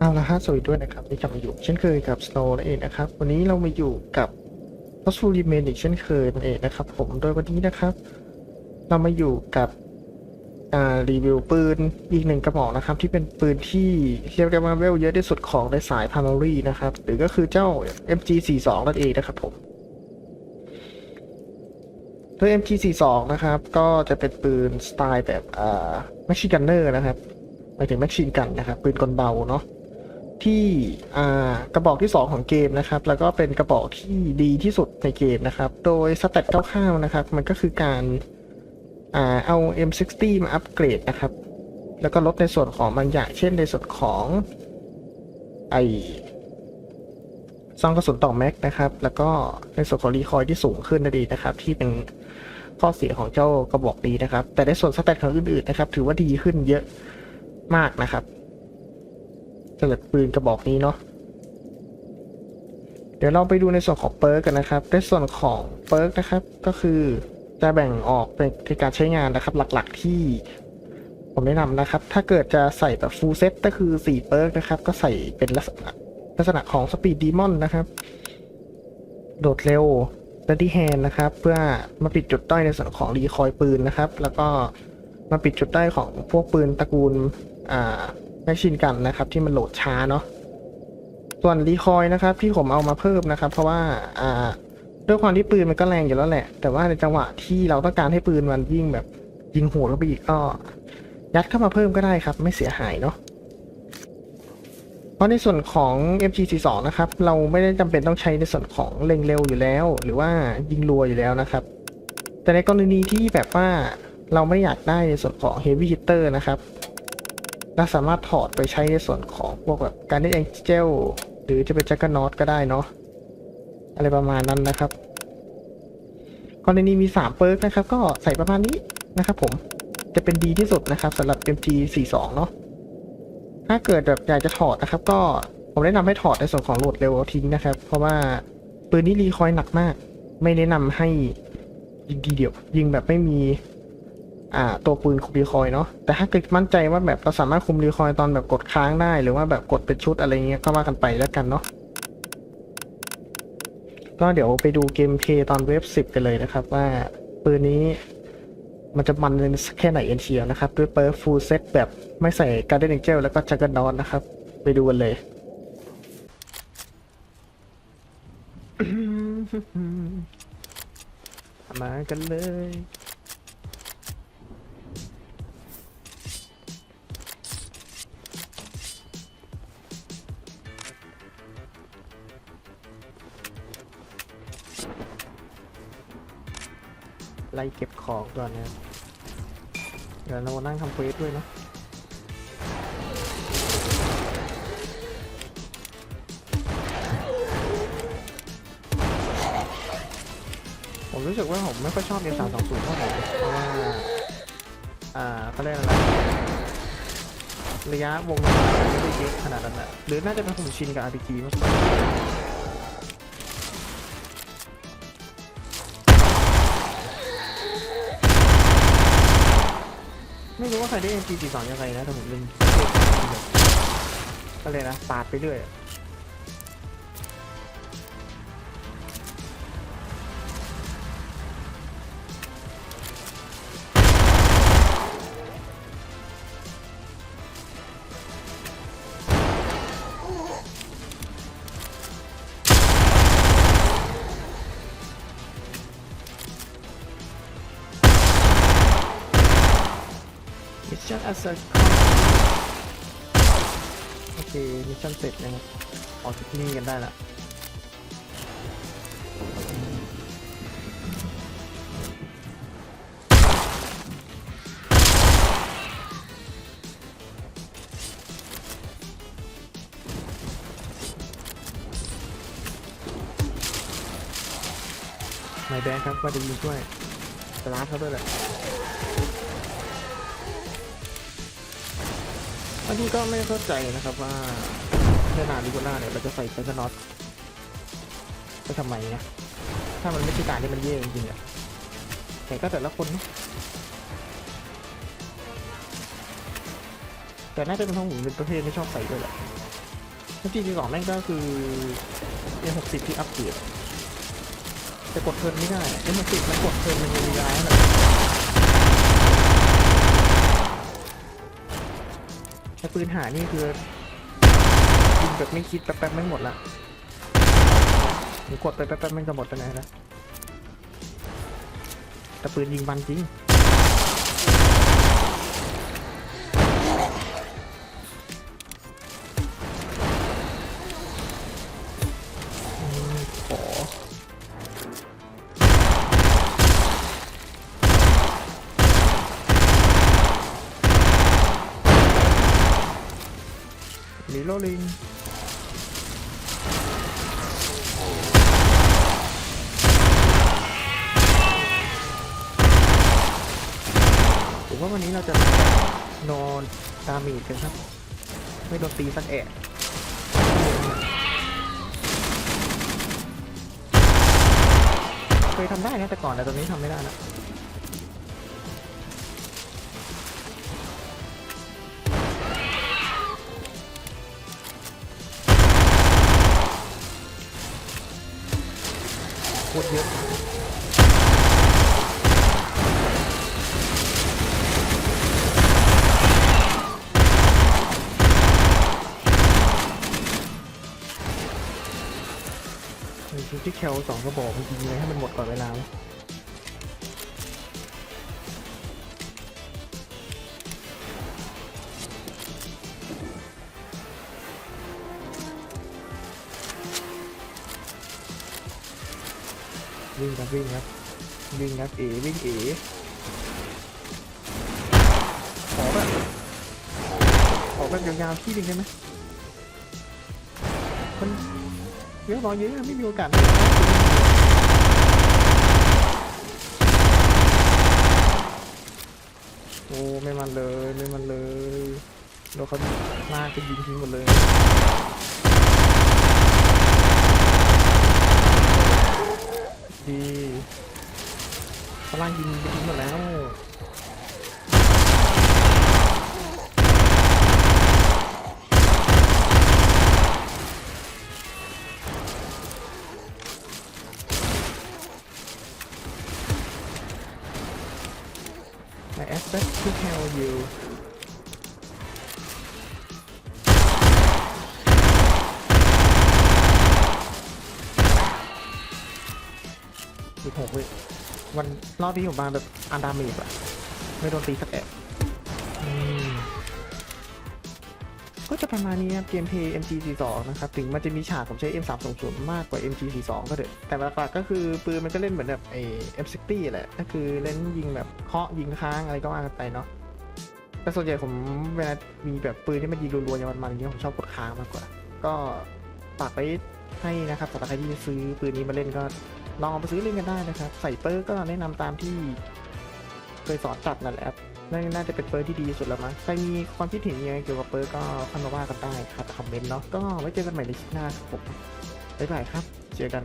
เอาละฮะสวัสดีด้วยนะครับนี่กลับมาอยู่เช่นเคยกับ Snow นั่นเองนะครับ วันนี้เรามาอยู่กับ p o s t f u l r e m a i n อีกเช่นเคยนั่นเองนะครับ ผมโดยวันนี้นะครับ เรามาอยู่กับอ่ารีวิวปืนอีกหนึ่งกระบอกนะครับ ที่เป็นปืนที่เรียกได้ว่าเวลเยอะที่สุดของในสาย Primary นะครับ หรือก็คือเจ้า MG42 นั่นเองนะครับผมโดย MG42 นะครับ ก็จะเป็นปืนสไตล์แบบอ่า Machine Gunner นะครับหมายถึง Machine Gun นะครับ ปืนกลเบาเนาะ ที่กระบอกที่ 2 ของเกมนะครับ แล้วก็เป็นกระบอกที่ดีที่สุดในเกมนะครับ โดยสเตตคร่าวๆนะครับ มันก็คือการอเอา M60 มาอัปเกรดนะครับ แล้วก็ลดในส่วนของบางอย่าง เช่นในส่วนของไอซองกระสุนต่อแม็กนะครับ แล้วก็ในส่วนของรีคอยที่สูงขึ้นนั่นเองนะครับ ที่เป็นข้อเสียของเจ้ากระบอกนี้นะครับ แต่ในส่วนสเตตของอื่นๆนะครับ ถือว่าดีขึ้นเยอะมากนะครับ สำหรับปืนกระบอกนี้เนาะเดี๋ยวเราไปดูในส่วนของเปิร์กกันนะครับ ในส่วนของเปิร์กนะครับ ก็คือจะแบ่งออกเป็นในการใช้งานนะครับ หลักๆที่ผมแนะนำนะครับ ถ้าเกิดจะใส่แบบฟูลเซ็ตก็คือ4เปิร์กนะครับ ก็ใส่เป็นลักษณะลักษณะของสปีดดีมอนนะครับ โดดเร็ว d ด d y hand นะครับ เพื่อมาปิดจุดด้อยในส่วนของรีคอยปืนนะครับ แล้วก็มาปิดจุดด้อยของพวกปืนตระกูลอ่า แมชชีนกันนะครับ ที่มันโหลดช้าเนาะส่วนรีคอยนะครับ ที่ผมเอามาเพิ่มนะครับ เพราะว่าอ่าด้วยความที่ปืนมันก็แรงอยู่แล้วแหละ แต่ว่าในจังหวะที่เราต้องการให้ปืนมันยิ่งแบบ ยิงโหดเข้าไปอีกก็ ยัดเข้ามาเพิ่มก็ได้ครับ ไม่เสียหายเนาะเพราะในส่วนของ MG42 นะครับ เราไม่ได้จำเป็นต้องใช้ในส่วนของเล็งเร็วอยู่แล้ว หรือว่ายิงรัวอยู่แล้วนะครับ แต่ในกรณีที่แบบว่าเราไม่อยากได้ในส่วนของ Heavy Hitter นะครับ เราสามารถถอดไปใช้ในส่วนของพวกแบบการได้แองเจลหรือจะเป็นจักรนอตก็ได้เนาะอะไรประมาณนั้นนะครับกรณีมี 3 เปิร์กนะครับ ก็ใส่ประมาณนี้นะครับผมจะเป็นดีที่สุดนะครับสำหรับ MG42 เนาะถ้าเกิดแบบอยากจะถอดนะครับ ก็ผมแนะนำให้ถอดในส่วนของโหลดเร็วทิ้งนะครับ เพราะว่าปืนนี้รีคอยหนักมาก ไม่แนะนำให้ยิงทีเดียว ยิงแบบไม่มี อ่าตัวปืนคุมรีคอยเนาะแต่ถ้าเกิดมั่นใจว่าแบบเราสามารถคุมรีคอยตอนแบบกดค้างได้ หรือว่าแบบกดเป็นชุดอะไรเงี้ยก็ว่ากันไปแล้วกันเนาะก็เดี๋ยวไปดูเกมเพย์ตอนเว็บ10กันเลยนะครับ ว่าปืนนี้มันจะมันแค่ไหนเอ็นเชียนะครับ ด้วยเปิร์ฟูลเซตแบบไม่ใส่การ์เดนเจลแล้วก็จักรนอนนะครับ ไปดูกันเลยมากันเลย ไล่เก็บของก่อนนะเดี๋ยวเรานั่งทำเควสด้วยเนาะผมรู้สึกว่าผมไม่ค่อยชอบ M320 เท่าไหร่เพราะว่า อ่าเขาเรียกอะไรระยะวงไม่ได้เยอะขนาดนั้นอะหรือน่าจะเป็นผมชินกับ RPG มากกว่า ไม่รู้ว่าใครได้ MP42 ยังไงนะแต่ผมลืมก็เลยนะปาดไปเรื่อยอะ อัสเซโอเคมิชชั่นเสร็จนะครับออกจากที่นี่กันได้ละไม่แบงครับว่าจะยิงช่วยจะล้าเขาด้วยแหละ อันนี้ก็ไม่เข้าใจนะครับว่าเนนาลิโกล่าเนี่ยเราจะใส่ไซส์นอตไปทำไมนะ ถ้ามันไม่ใช่การที่มันเย่จริงๆอะแต่ก็แต่ละคนนะแต่น่าจะเป็นท้องหมูเป็นประเภทไม่ชอบใส่ด้วยแหละแล้วจริงๆสองแม่งก็คือ M60 ที่อัปเกรดแต่กดเพลินไม่ได้ M60 มันกดเพลินมันมีร้ายแหละ ปืนหานี่คือยิงแบบไม่คิดแป๊บๆไม่หมดละหรือกดไปแป๊บๆไม่งจะหมดไปไหนแล้วแต่ปืนยิงมันจริง ลีโรลิงผมว่าวันนี้เราจะนอนดามีกันครับ ไม่โดนตีสักแอะเคยทำได้นะแต่ก่อนแต่ตอนนี้ทำไม่ได้แล้ ตรเยอะชุดที่แคลสองกระบอกจริงๆเลยให้มันหมดก่อนเวลา วิ่งครับวิ่งครับวิ่งครับเอวิ่งเอขอแบบขอแบบยาวๆที่หนึ่งได้ไหมมันเยอะรอเยอะไม่มีโอกาสโอ้ไม่มันเลยไม่มันเลยเราเขาลากไปยิงทิ้งหมดเลย ดีพลังยิงไปทิ้งหมดแล้ว I expect to tell you สิบหกวิวันรอบนี้ผมมาแบบอันดามีบอะไม่โดนตีสักแอะอืมก็จะประมาณนี้ครับเกมเพย์ MG42 นะครับ ถึงมันจะมีฉากผมใช้ M320 มากกว่า MG42 ก็เถอะแต่หลักๆก็คือปืนมันก็เล่นเหมือนแบบไอ้ M60 แหละก็คือเล่นยิงแบบเคาะยิงค้างอะไรก็ว่ากันไปเนาะแต่ส่วนใหญ่ผมเวลามีแบบปืนที่มันยิงรัวๆอย่างมันๆอย่างเงี้ยผมชอบกดค้างมากกว่า ก็ฝากไป ให้นะครับสำหรับใครที่จะซื้อปืนนี้มาเล่นก็ลองเอาไปซื้อเล่นกันได้นะครับ ใส่เปอร์ก็แนะนำตามที่เคยสอนตัดนั่นแหละครับน่าน่าจะเป็นเปอร์ที่ดีสุดแล้วมั้งใครมีความคิดเห็นยังไงเกี่ยวกับเปอร์ก็เข้ามาว่ากันได้ครับคอมเมนต์เนาะก็ไว้เจอกันใหม่ในคลิปหน้าครับผมบ๊ายบายครับ เจอกัน